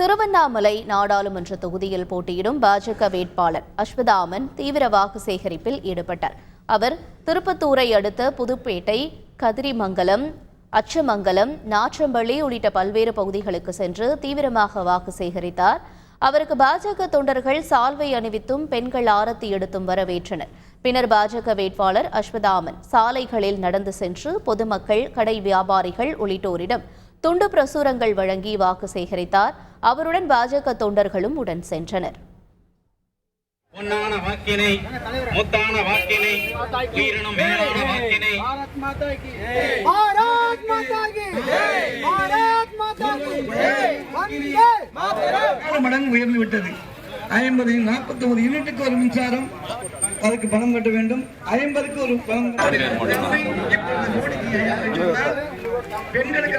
திருவண்ணாமலை நாடாளுமன்ற தொகுதியில் போட்டியிடும் பாஜக வேட்பாளர் அஸ்வதாமன் தீவிர வாக்கு சேகரிப்பில் ஈடுபட்டார். அவர் திருப்பத்தூரை அடுத்த புதுப்பேட்டை கதிரிமங்கலம் அச்சமங்கலம் நாற்றம்பள்ளி உள்ளிட்ட பல்வேறு பகுதிகளுக்கு சென்று தீவிரமாக வாக்கு சேகரித்தார். அவருக்கு பாஜக தொண்டர்கள் சால்வை அணிவித்தும் பெண்கள் ஆரத்தி எடுத்தும் வரவேற்றனர். பின்னர் பாஜக வேட்பாளர் அஸ்வதாமன் சாலைகளில் நடந்து சென்று பொதுமக்கள் கடை வியாபாரிகள் உள்ளிட்டோரிடம் துண்டு பிரசுரங்கள் வழங்கி வாக்கு சேகரித்தார். அவருடன் பாஜக தொண்டர்களும் உடன் சென்றனர். பொன்னான ஐம்பது நாற்பத்தி ஒன்பது யூனிட்டுக்கு ஒரு மின்சாரம். அதுக்கு பணம் கட்ட வேண்டும். ஐம்பதுக்கு ஒரு பணம் பெண்களுக்கு